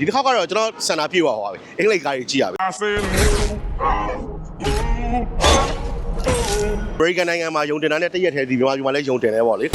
ဒီတစ်ခေါက်ကတော့ကျွန်တော်ဆန္ဒပြေသွားပါပြီအင်္ဂလိပ်ကားကြီးကြည့်ရပြီ I said, အမေရိကန်နိုင်ငံမှာယုံတင်တာနဲ့တရက်ထဲဒီမြန်မာပြည်မှာလည်းယုံတင်တယ်ပေါ့လေ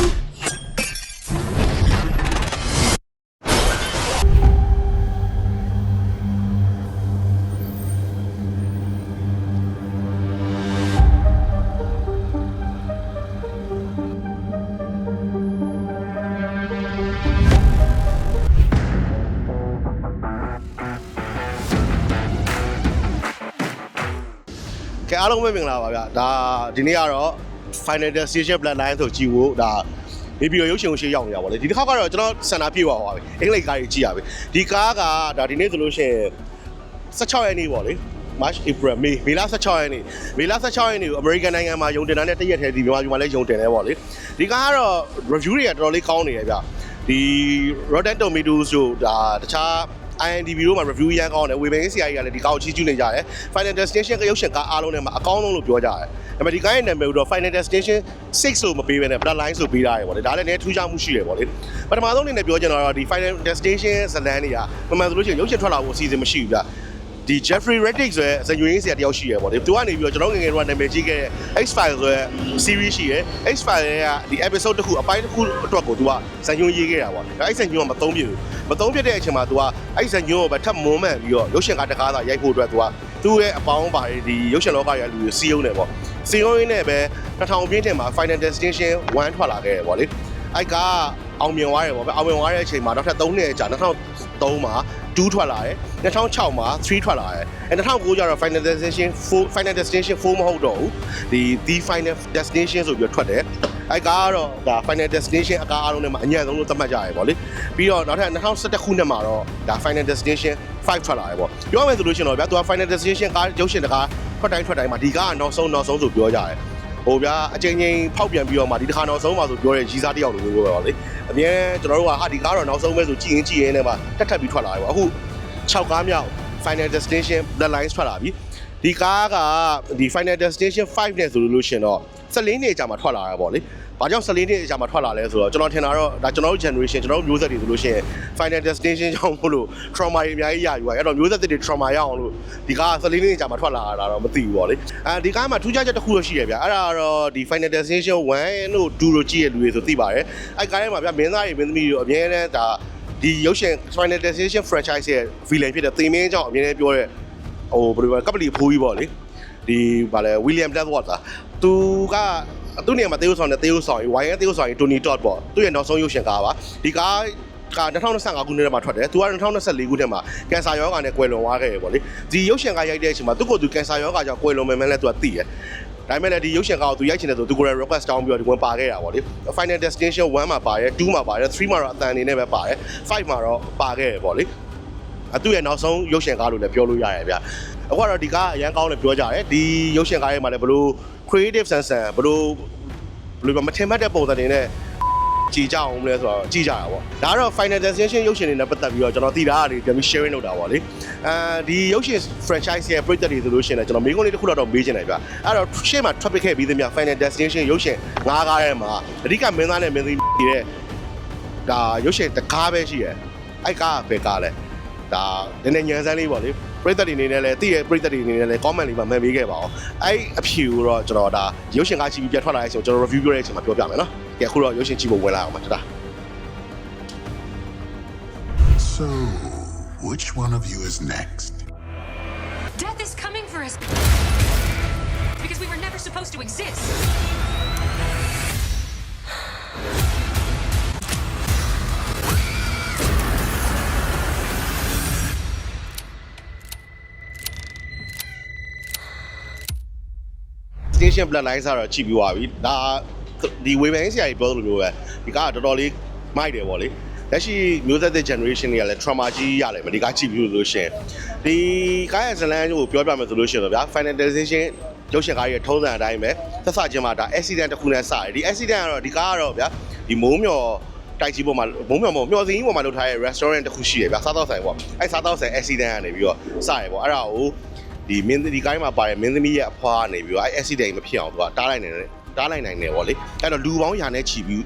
အားလုံးပဲမင်္ဂလာပါဗျာဒါဒီနေ့ကတော့ Final Destination Bloodline ဆိုကြည့်ဖို့ဒါနေပြီးတော့ရုပ်ရှင်ကိုရှေ့ရောက်နေတာပေါ့လေဒီတစ်ခေါက်ကတော့ကျွန်တော်ဆန္ဒပြေသွားပါပြီအင်္ဂလိပ်ကားကြီးကြည့်ရပြီဒီကားကဒါဒီနေ့ဆိုလို့ရှိရင်16ရက်နေ့ပေါ့လေ March April May မေလ16ရက်နေ့မေလ16ရက်နေ့ကို American နိုင်ငံမှာယုံတင်တာနဲ့တရက်ထဲဒီမြန်မာပြည်မှာလည်းယုံတင်တယ်ပေါ့လေဒီကားကတော့ review တွေကတော်တော်လေးကောင်းနေတယ်ဗျဒီ Rotten Tomatoes တို့ဒါတခြား IMDb တို့မှာ review ရမ်းကောင်းတယ်ဝေဘန်ဆရာကြီးကလည်းဒီကားကိုချီးကျူးနေကြတယ် Final Destination ကရုပ်ရှင်ကားအားလုံးထဲမှာအကောင်းဆုံးလို့ပြောကြတယ်ဒါပေမဲ့ဒီကားရဲ့နာမည်ကတော့ Final Destination 6လို့မပေးဘဲနဲ့ Bloodline ဆိုပေးထားတယ်ပေါ့လေဒါလည်းနည်းထူးခြားမှုရှိတယ်ပေါ့လေပထမဆုံးအနေနဲ့ပြောချင်တာကတော့ဒီ Final Destination ဇလန်တွေကမှန်မှန်ဆိုလို့ရှိရင်ရုပ်ရှင်ထွက်လာဖို့အစီအစဉ်မရှိဘူးဗျ ဒီ Jeffrey Reddick ဆိုတဲ့ဇာညွှန်းရေးဆရာတယောက်ရှိရပေါ့လေသူကနေပြီးတော့ကျွန်တော်ငယ်ငယ်တုန်းကနာမည်ကြီးခဲ့တဲ့ X-Files ဆိုတဲ့ series ရှိရယ် X-Files ရဲ့ဒီ episode တစ်ခုအပိုင်းတစ်ခုအတွက်ကိုသူကဇာညွှန်းရေးခဲ့တာပေါ့ဒါအဲ့ဇာညွှန်းကမသုံးပြဘူးမသုံးပြတဲ့အချိန်မှာသူကအဲ့ဇာညွှန်းကိုပဲထပ်မွန်းမှန်ပြီးတော့ရုပ်ရှင်ကားတကားသာရိုက်ဖို့အတွက်သူကသူ့ရဲ့အပေါင်းပါတွေဒီရုပ်ရှင်လောကရဲ့လူတွေစီယုံနေပေါ့စီယုံရင်းနဲ့ပဲ2000ပြည့်တင်မှာ Final Destination 1ထွက်လာခဲ့တယ်ပေါ့လေအဲ့ကအောင်မြင်သွားတယ်ပေါ့ဗျအောင်မြင်သွားတဲ့အချိန်မှာနောက်ထပ်3နှစ်ကြာ2003မှာ 2ထွက်လာတယ်2006မှာ3ထွက်လာတယ်အဲ2009ကျတော့ Final Destination 4 Final Destination 4မဟုတ်တော့ဘူးဒီ The Final Destination ဆိုပြီးတော့ထွက်တယ်အဲကားကတော့ဒါ Final Destination အကားအားလုံးထဲမှာအညံ့ဆုံးလို့သတ်မှတ်ကြရတယ်ပေါ့လေပြီးတော့နောက်ထပ်2017ခုနှစ်မှာတော့ဒါ Final Destination 5ထွက်လာတယ်ပေါ့ပြောရမယ်ဆိုလို့ရှိရင်တော့ဗျာသူက Final Destination ကားရုပ်ရှင်တကားထွက်တိုင်းထွက်တိုင်းမှာဒီကားကနောက်ဆုံးနောက်ဆုံးဆိုပြောကြတယ် ဟိုဗျာအချိန်ချင်းဖောက်ပြန်ပြီးတော့မှဒီတစ်ခါနောက်ဆုံးမှဆိုပြောရဲရီစားတယောက်လိုမျိုးပြောပါလေအမြဲကျွန်တော်တို့ကဟာဒီကားတော့နောက်ဆုံးပဲဆိုကြည့်ရင်ကြည့်ရင်လည်းမှတက်ထပ်ပြီးထွက်လာတယ်ပေါ့အခု6ကားမြောက် Final Destination The Lines ထွက်လာပြီဒီကားကဒီ Final Destination 5နဲ့ဆိုလို့ရှိရင်တော့14နှစ်ကြာမှထွက်လာတာပေါ့လေ ဘာကြောင့်14နှစ်ကြာမှထွက်လာလဲဆိုတော့ကျွန်တော်ထင်တာတော့ဒါကျွန်တော်တို့ generation ကျွန်တော်တို့မျိုးဆက်တွေဆိုလို့ရှိရင် Final Destination ကြောင့်မို့လို့ trauma တွေအများကြီးရယူရအဲ့တော့မျိုးဆက်တွေ trauma ရအောင်လို့ဒီကား14နှစ်ကြာမှထွက်လာတာတော့မသိဘူးပေါ့လေအဲဒီကားမှာထူးခြားချက်တစ်ခုတော့ရှိရဗျအဲ့ဒါတော့ဒီ Final Destination 1လို့2လို့ကြည့်ရလူတွေဆိုသိပါတယ်အဲ့ကားထဲမှာဗျမင်းသားတွေမင်းသမီးတွေအများနဲ့ဒါဒီရုပ်ရှင် Final Destination franchise ရဲ့ villain ဖြစ်တဲ့သင်မင်းကြောင့်အများနဲ့ပြောတဲ့ဟိုဘယ်လိုလဲကပလီဖိုးကြီးပေါ့လေဒီဗာလဲ William Blackwater တာသူက သူ့နေရာမှာတေးဥဆောင်တဲ့တေးဥဆောင်ကြီး YN တေးဥဆောင်ကြီး Tony Todd ပေါ့သူ့ရဲ့နောက်ဆုံးရုပ်ရှင်ကားပါဒီကားက2025ခုနှစ်ထဲမှာထွက်တယ်သူက2024ခုနှစ်မှာကင်ဆာရောဂါနဲ့ကွယ်လွန်သွားခဲ့ရပေါ့လေဒီရုပ်ရှင်ကားရိုက်တဲ့အချိန်မှာသူ့ကိုယ်သူကင်ဆာရောဂါကြောင့်ကွယ်လွန်မယ်မယ်လဲသူကသိတယ်ဒါပေမဲ့လည်းဒီရုပ်ရှင်ကားကိုသူရိုက်ချင်တယ်ဆိုသူကိုယ်တိုင် request တောင်းပြီးတော့ဒီဝင်ပါခဲ့တာပေါ့လေ Final Destination 1မှာပါတယ်2မှာပါတယ်3မှာတော့အတန်အနေနဲ့ပဲပါတယ်5မှာတော့ပါခဲ့ရပေါ့လေ အသူ့ရဲ့နောက်ဆုံးရုပ်ရှင်ကားလို့လည်းပြောလို့ရတယ်ဗျအခုကတော့ဒီကားအရန်ကောင်းတယ်ပြောကြတယ်ဒီရုပ်ရှင်ကားရဲ့မှာလည်းဘလို့ creative sense ဘလို့ဘယ်လိုမထင်မှတ်တဲ့ပုံစံတွေနဲ့ကြည်ကြအောင်မလဲဆိုတော့ကြည်ကြတာပေါ့ဒါကတော့ final destination ရုပ်ရှင်တွေနဲ့ပတ်သက်ပြီးတော့ကျွန်တော်သိတာတွေပြန်ပြီး sharing လုပ်တာပေါ့လေအဲဒီရုပ်ရှင် franchise ရဲ့ပြည်သက်တွေဆိုလို့ရှိရင်လည်းကျွန်တော်မိကုန်းလေးတစ်ခုတော့မေးချင်တယ်ဗျအဲ့တော့ရှေ့မှာထွက်ပစ်ခဲ့ပြီးသမျှ final destination ရုပ်ရှင်ငါးကားထဲမှာအဓိကမင်းသားနဲ့မင်းသမီးတဲ့ဒါရုပ်ရှင်တကားပဲရှိရဲ့အဲ့ကားကဘယ်ကားလဲ ဒါနည်းနည်းညံစမ်းလေးပေါ့လေပရိသတ်တွေအနေနဲ့လည်းတည့်ရဲ့ပရိသတ်တွေအနေနဲ့လည်း comment လေးမှာမှန်ပေးခဲ့ပါအောင်အဲ့အဖြူတော့ကျွန်တော်ဒါရုပ်ရှင်ကားကြည့်ပြီးပြတ်ထွက်လာတဲ့အချိန်ကျွန်တော် review ပြောတဲ့အချိန်မှာပြောပြမယ်နော်ကဲအခုတော့ရုပ်ရှင်ကြည့်ဖို့ဝင်လာအောင်ပါတတာ So, which one of you is next? Death is coming for us. Because we were never supposed to exist. Station bloodline ဆိုတော့ကြည့်ပြီးသွားပြီဒါဒီဝေဘန်ဆရာကြီးပြောသလိုမျိုးပဲဒီကားကတော်တော်လေးမိုက်တယ်ပေါ့လေလက်ရှိမျိုးသက်တဲ့ generation တွေကလည်း trauma ကြီးရတယ်မဒီကားကြည့်ပြီးလို့ရှိရင်ဒီကားရဲ့ဇလန်းကိုပြောပြမယ်ဆိုလို့ရှိရင်တော့ဗျာ finalization ရုပ်ရှင်ကားရဲ့ထုံးစံအတိုင်းပဲသက်သာချင်းမှာဒါ accident တစ်ခုနဲ့စတယ်ဒီ accident ကတော့ဒီကားကတော့ဗျာဒီမိုးမျောတိုက်ကြီးပေါ်မှာမုံမျော်မမျော်စင်းကြီးပေါ်မှာလုပ်ထားတဲ့ restaurant တစ်ခုရှိရဗျာစားတော့ဆိုင်ပေါ့အဲစားတော့ဆိုင် accident ကနေပြီးတော့စရပေါ့အဲ့ဒါကို ဒီမင်းဒီကိုင်းမှာပါတဲ့မင်းသမီးရဲ့အဖွားကနေပြီးတော့အဲ accident မဖြစ်အောင်သူကတားလိုက်နေတယ်တားလိုက်နိုင်တယ်ဗောလေအဲ့တော့လူပေါင်းယာနဲ့ချီပြီး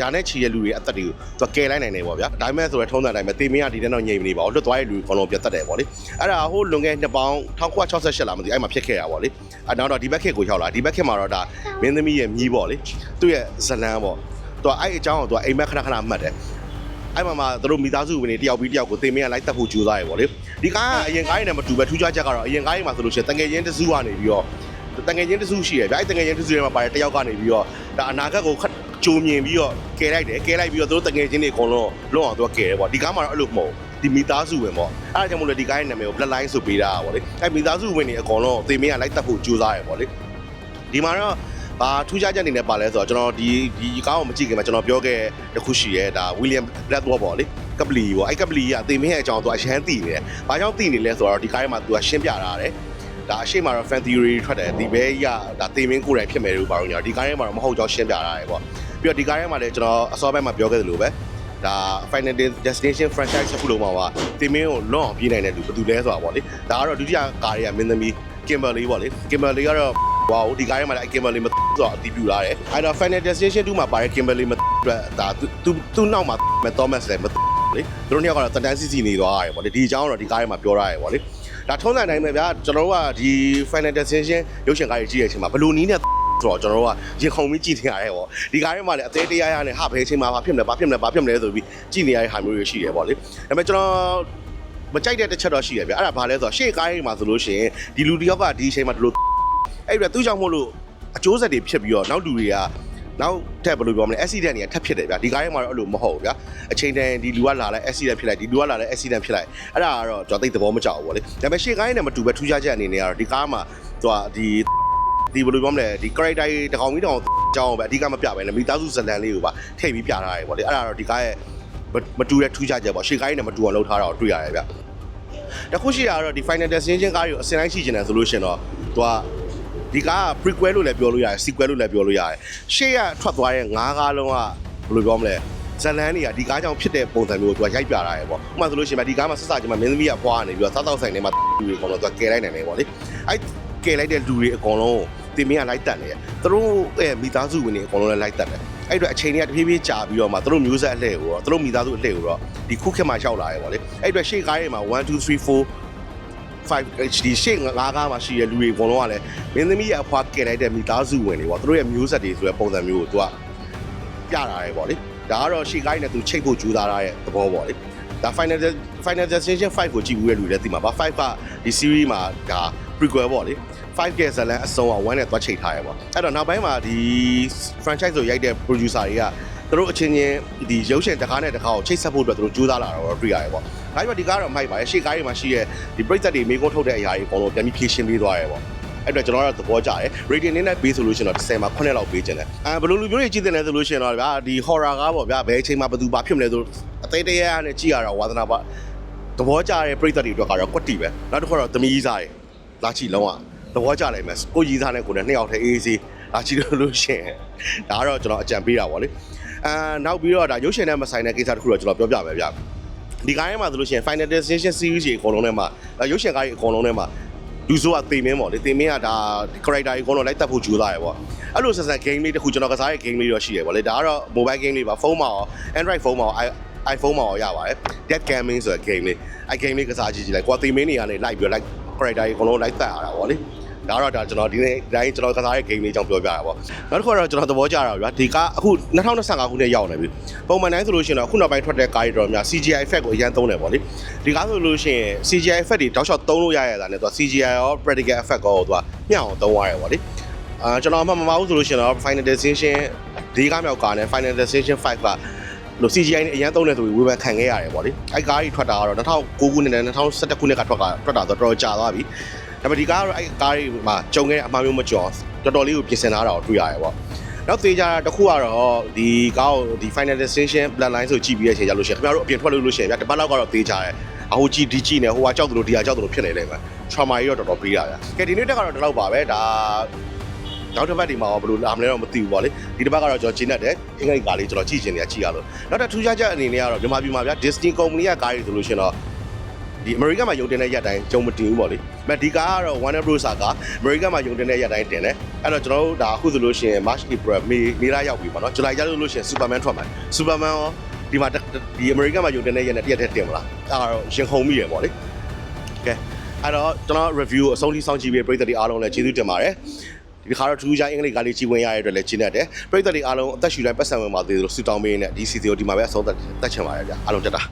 ယာနဲ့ချီရဲ့လူတွေအသက်တွေကိုသူကကယ်လိုက်နိုင်တယ်ဗောဗျာဒါပေမဲ့ဆိုရထုံးတဲ့အတိုင်းပဲတေမင်းကဒီတဲ့တော့ညိမ့်နေပါဘူးလွတ်သွားတဲ့လူအကုန်လုံးပြတ်တက်တယ်ဗောလေအဲ့ဒါဟိုလွန်ခဲ့နှစ်ပေါင်း1968လားမသိအဲ့မှာဖြစ်ခဲ့တာဗောလေအဲ့နောက်တော့ဒီဘက်ခေတ်ကိုရောက်လာဒီဘက်ခေတ်မှာတော့ဒါမင်းသမီးရဲ့မြီးဗောလေသူ့ရဲ့ဇလန်းဗောသူကအဲ့အကြောင်းကိုသူကအိမ်မက်ခဏခဏမှတ်တယ်အဲ့မှာမှာတို့မိသားစုဝင်တွေတယောက်ပြီးတယောက်ကိုတင်မင်းကလိုက်တက်ဖို့ကြိုးစားရပေါ့လေ ဒီကားကအရင်ကားရည်နဲ့မတူပဲထူးခြားချက်ကတော့အရင်ကားရည်မှာဆိုလို့ရှိရင်တငယ်ချင်းတစုကနေပြီးတော့တငယ်ချင်းတစုရှိရဗျအဲ့တငယ်ချင်းတစုထဲမှာပါတယ်တယောက်ကနေပြီးတော့ဒါအနာဂတ်ကိုခတ်ကြိုမြင်ပြီးတော့ကယ်လိုက်တယ်ကယ်လိုက်ပြီးတော့တို့တငယ်ချင်းတွေအကုန်လုံးလွတ်အောင်သူကကယ်တယ်ပေါ့ဒီကားမှာတော့အဲ့လိုမဟုတ်ဒီမိသားစုဝင်ပေါ့အဲ့ဒါကြောင့်မို့လို့ဒီကားရဲ့နာမည်ကို Blood Line ဆိုပေးတာပေါ့လေအဲ့မိသားစုဝင်တွေအကုန်လုံးတင်မင်းကလိုက်တက်ဖို့ကြိုးစားရပေါ့လေဒီမှာတော့ဘာထူးခြားချက်အနေနဲ့ပါလဲဆိုတော့ကျွန်တော်ဒီဒီကားကိုမကြည့်ခင်မှာကျွန်တော်ပြောခဲ့တဲ့ခုရှိရဲဒါ William Blackwood ပေါ့လေ ကပလီပေါ့အဲ့ကပလီကအသေးမင်းရဲ့အကြောင်းသူအရန်သိနေတယ်။ဘာကြောင့်သိနေလဲဆိုတော့ဒီကားထဲမှာသူကရှင်းပြတာတယ်။ဒါအရှိမတော့ fan theory ထွက်တယ်ဒီဘဲကြီးကဒါသေမင်းကိုယ်တိုင်ဖြစ်မယ်လို့ပါတော့ညာဒီကားထဲမှာတော့မဟုတ်ကြောင်းရှင်းပြတာတယ်ပေါ့။ပြီးတော့ဒီကားထဲမှာလည်းကျွန်တော်အစောပိုင်းမှာပြောခဲ့သလိုပဲဒါ Final Destination franchise တစ်ခုလုံးမှာပါသေမင်းကိုလွန်အောင်ပြေးနိုင်တဲ့လူဘယ်သူလဲဆိုတာပေါ့လေ။ဒါကတော့ဒုတိယကားတွေကမင်းသမီး Kimberly ပေါ့လေ။ Kimberly ကတော့ဝါဒီကားထဲမှာလည်း Kimberly မဆိုတော့အတီးပြူလာတယ်။အဲ့တော့ Final Destination 2မှာပါတဲ့ Kimberly မအတွက်ဒါသူသူ့နောက်မှာ Thomas လည်းမ လေသူတို့နှစ်ယောက်ကတော့တန်တန်းစီစီနေသွားရတယ်ဗောလေဒီအကြောင်းကတော့ဒီကားထဲမှာပြောထားရတယ်ဗောလေဒါထုံးစံတိုင်းပဲဗျာကျွန်တော်တို့ကဒီ Final Destination ရုပ်ရှင်ကားကြီးကြည့်ရတဲ့အချိန်မှာဘလူနီးနဲ့ဆိုတော့ကျွန်တော်တို့ကရင်ခုန်ပြီးကြည့်နေရတယ်ဗောဒီကားထဲမှာလည်းအသေးတရားရနဲ့ဟာဘယ်အချိန်မှာဘာဖြစ်မလဲဘာဖြစ်မလဲဘာဖြစ်မလဲဆိုပြီးကြည့်နေရတဲ့ဟာမျိုးတွေရှိတယ်ဗောလေဒါပေမဲ့ကျွန်တော်မကြိုက်တဲ့တစ်ချက်တော့ရှိရဗျအဲ့ဒါဘာလဲဆိုတော့ရှေ့ကားကြီးမှာဆိုလို့ရှိရင်ဒီလူတယောက်ကဒီအချိန်မှာဒီလိုအဲ့ဒါသူ့ကြောင့်မို့လို့အကျိုးဆက်တွေဖြစ်ပြီးတော့နောက်လူတွေက နောက်ထပ်ဘယ်လိုပြောမလဲ accident တွေကထပ်ဖြစ်တယ်ဗျာဒီကားထဲမှာတော့အဲ့လိုမဟုတ်ဘူးဗျာအချိန်တန်ဒီလူကလာလဲ accident ဖြစ်လိုက်ဒီလူကလာလဲ accident ဖြစ်လိုက်အဲ့ဒါကတော့ကျွန်တော်သိသဘောမကျဘူးဗောလေဒါပေမဲ့ရှေ့ကားနဲ့မတူပဲထူးခြားချက်အနေနဲ့ကတော့ဒီကားမှာသူကဒီဒီဘယ်လိုပြောမလဲဒီ character တွေတကောင်ပြီးတကောင်ကြောင်းပဲအဓိကမပြပဲနဲ့မိသားစုဇလန်လေးကိုပါထည့်ပြီးပြထားရတယ်ဗောလေအဲ့ဒါတော့ဒီကားရဲ့မတူတဲ့ထူးခြားချက်ပေါ့ရှေ့ကားနဲ့မတူအောင်လုပ်ထားတာကိုတွေ့ရတယ်ဗျတခုရှိတာကတော့ဒီ final destination ကားတွေကိုအစင်တိုင်းရှိကျင်တယ်ဆိုလို့ရှင်တော့သူက ဒီကားက prequel လို့လည်းပြောလို့ရတယ် sequel လို့လည်းပြောလို့ရတယ်ရှေ့ကထွက်သွားတဲ့ငါးကားလုံးကဘယ်လိုပြောမလဲဇလန်းတွေကဒီကားကြောင့်ဖြစ်တဲ့ပုံစံမျိုးကိုသူကရိုက်ပြတာရယ်ပေါ့ဥပမာဆိုလို့ရှိရင်ဒီကားမှာဆက်စချင်းမှာမင်းသမီးကပွားနေပြီးတော့စားတော့ဆိုင်ထဲမှာလူတွေအကုန်လုံးသူကကယ်လိုက်နိုင်တယ်ပေါ့လေအဲကယ်လိုက်တဲ့လူတွေအကုန်လုံးတင်မင်းကလိုက်တက်နေတယ်သူတို့ရဲ့မိသားစုဝင်တွေအကုန်လုံးလည်းလိုက်တက်တယ်အဲ့တော့အချိန်တွေကတဖြည်းဖြည်းကြာပြီးတော့မှသူတို့မျိုးဆက်အလှည့်ကိုတော့သူတို့မိသားစုအလှည့်ကိုတော့ဒီခုခေတ်မှာရောက်လာရယ်ပေါ့လေအဲ့တော့ရှေ့ကားတွေမှာ1 2 3 4 5 HD ရှေ့ငါးကားမှာရှိတဲ့လူတွေအကုန်လုံးကလည်းမင်းသမီးရဲ့အဖွားကယ်လိုက်တဲ့မိသားစုဝင်တွေပေါ့သူတို့ရဲ့မျိုးဆက်တွေဆိုတဲ့ပုံစံမျိုးကိုသူကပြတာရယ်ပေါ့လေဒါကတော့ရှေ့ကားနဲ့သူချိတ်ဖို့ကြိုးစားရတဲ့သဘောပေါ့လေဒါ Final Final Destination 5ကိုကြည့်ဘူးတဲ့လူတွေလည်းသိမှာပါ5ကဒီ series မှာဒါ prequel ပေါ့လေ5ကဇလန်အစုံအောင်1နဲ့သွားချိတ်ထားရပေါ့အဲ့တော့နောက်ပိုင်းမှာဒီ franchise ကိုရိုက်တဲ့ producer တွေကသူတို့အချင်းချင်းဒီရုပ်ရှင်တစ်ခါနဲ့တစ်ခါကိုချိတ်ဆက်ဖို့အတွက်သူတို့ကြိုးစားလာတော့တွေ့ရတယ်ပေါ့ ဒါကြောင့်ဒီကားတော့မိုက်ပါရဲ့ရှေ့ကားတွေမှာရှိရဲ့ဒီပရိသတ်တွေမိကုန်းထုတ်တဲ့အရာတွေအကုန်လုံးပြန်ပြီးဖြည့်ရှင်းပေးသွားရဲပေါ့အဲ့တော့ကျွန်တော်ကတော့သဘောကျတယ် rating နဲ့ပေးဆိုလို့ရှိရင်တော့10မှာ9လောက်ပေးခြင်းတယ်အဲဘယ်လိုလူမျိုးတွေကြည့်တယ်လဲဆိုလို့ရှိရင်တော့ဗျာဒီ horror ကားပေါ့ဗျာဘယ်အချိန်မှာဘယ်သူဘာဖြစ်မလဲဆိုအသေးတရနဲ့ကြည့်ရတာဝါသနာပါသဘောကျတဲ့ပရိသတ်တွေအတွက်ကတော့ကွက်တီပဲနောက်တစ်ခါတော့သမီးစားတွေလာချီလုံးဝသဘောကျလိုက်မယ်ကိုကြီးစားနဲ့ကိုနဲ့နှစ်ယောက်တည်းအေးအေးဆေးလာချီလို့လို့ရှိရင်ဒါကတော့ကျွန်တော်အကြံပေးတာပေါ့လေအာနောက်ပြီးတော့ဒါရုပ်ရှင်နဲ့မဆိုင်တဲ့ကိစ္စတစ်ခုတော့ကျွန်တော်ပြောပြမယ်ဗျာ ဒီကားထဲမှာဆိုလို့ရှိရင် Final Destination series ကြီးအကုန်လုံးထဲမှာရုပ်ရှင်ကားကြီးအကုန်လုံးထဲမှာလူဆိုးကတေမင်းပေါ့လေတေမင်းကဒါ character ကြီးအကုန်လုံးလိုက်တက်ဖို့ကြိုးစားရပေါ့အဲ့လိုဆက်ဆက် game လေးတစ်ခုကျွန်တော်ကစားရဲ့ game လေးတော့ရှိရပေါ့လေဒါကတော့ mobile game လေးပါဖုန်းမှာရော Android ဖုန်းမှာရော iPhone မှာရောရပါတယ် Dead Gaming ဆိုတဲ့ game လေးအဲ့ game လေးကစားကြည့်ကြည့်လိုက်ကိုယ်တေမင်းတွေကနေလိုက်ပြီးတော့ like character ကြီးအကုန်လုံးလိုက်တက်ရတာပေါ့လေ ဒါတော့ဒါကျွန်တော်ဒီနေ့တိုင်းကျွန်တော်ကစားရဲ့ game လေးကြောင့်ပြောပြတာပေါ့နောက်တစ်ခုကတော့ကျွန်တော်သဘောကျတာဗျာဒီကားအခု2025ခုနှစ်ရောက်နေပြီပုံမှန်တိုင်းဆိုလို့ရှိရင်တော့အခုနောက်ပိုင်းထွက်တဲ့ကားတွေတော်များ CGI effect ကိုအရင်သုံးတယ်ပေါ့လေဒီကားဆိုလို့ရှိရင် CGI effect တွေတောက်လျှောက်သုံးလို့ရရတာနဲ့သူက CGI ရော practical effect ကိုသူကမျှအောင်သုံးရတယ်ပေါ့လေအာကျွန်တော်အမှတ်မမှားဘူးဆိုလို့ရှိရင်တော့ Final Destination ဒီကားမြောက်ကားနဲ့ Final Destination 5ကလို့ CGI နဲ့အရင်သုံးတယ်ဆိုပြီးဝေဖန်ခံခဲ့ရတယ်ပေါ့လေအဲကားကြီးထွက်တာကတော့2009ခုနှစ်နဲ့2011ခုနှစ်ကထွက်ကထွက်တာဆိုတော့တော်တော်ကြာသွားပြီ ဒါပေမဲ့ဒီကားကတော့အဲကားကြီးမှာကြုံခဲ့တဲ့အမှားမျိုးမကျော်တော်တော်လေးကိုပြင်ဆင်ထားတာကိုတွေ့ရတယ်ပေါ့နောက်သေးကြတာတစ်ခုကတော့ဒီကားကိုဒီ Final Destination Bloodline ဆိုကြည့်ပြီးတဲ့အချိန်ကျလို့ရှိရင်ခင်ဗျားတို့အပြင်ထွက်လို့လို့ရှိရင်ဗျာတပတ်လောက်ကတော့သေးကြတယ်အဟိုကြည့်ဒီကြည့်နေဟိုကကြောက်တယ်လို့ဒီကကြောက်တယ်လို့ဖြစ်နေလိမ့်မယ် trauma ကြီးတော့တော်တော်ပေးတာဗျာကဲဒီနေ့တက်ကတော့ဒီလောက်ပါပဲဒါနောက်တစ်ပတ်ဒီမှာဘယ်လိုလာမလဲတော့မသိဘူးပေါ့လေဒီတစ်ပတ်ကတော့ကျွန်တော်ဂျင်းနဲ့တယ်အင်္ဂလိပ်ကားလေးကျွန်တော်ကြည့်ချင်နေတာကြည့်ရလို့နောက်တစ်ထူးခြားချက်အနေနဲ့ကတော့မြန်မာပြည်မှာဗျာ Disney company ကကားတွေဆိုလို့ရှိရင်တော့ ဒီ American မှာယုံတင်တဲ့ရက်တိုင်းကြုံမတင်ဘူးပေါ့လေ။မဒီကားကတော့ Warner Bros က American မှာယုံတင်တဲ့ရက်တိုင်းတင်တယ်။အဲ့တော့ကျွန်တော်တို့ဒါအခုဆိုလို့ရှိရင် March April May May လရောက်ပြီပေါ့နော်။ July ကျလို့လို့ရှိရင် Superman ထွက်မှာ။ Superman ရောဒီမှာဒီ American မှာယုံတင်တဲ့ရက်နဲ့တစ်ရက်တည်းတင်မလား။အဲ့ဒါတော့ရင်ခုန်မိရပေါ့လေ။ကဲအဲ့တော့ကျွန်တော် review ကိုအဆုံးထိစောင့်ကြည့်ပြီးပရိသတ်တွေအားလုံးလည်းကျေးဇူးတင်ပါတယ်ဒီခါတော့ထူးခြားအင်္ဂလိပ်ကားလေးကြီးဝင်ရတဲ့အတွက်လည်းကျင်းတတ်တယ်ပရိသတ်တွေအားလုံးအသက်ရှူတိုင်းပတ်စံဝင်ပါသေးတယ်လို့ဆုတောင်းပေးနေဒီစီစီကိုဒီမှာပဲအဆုံးသတ်တတ်ချင်ပါတယ်ဗျာအားလုံးတက်တာ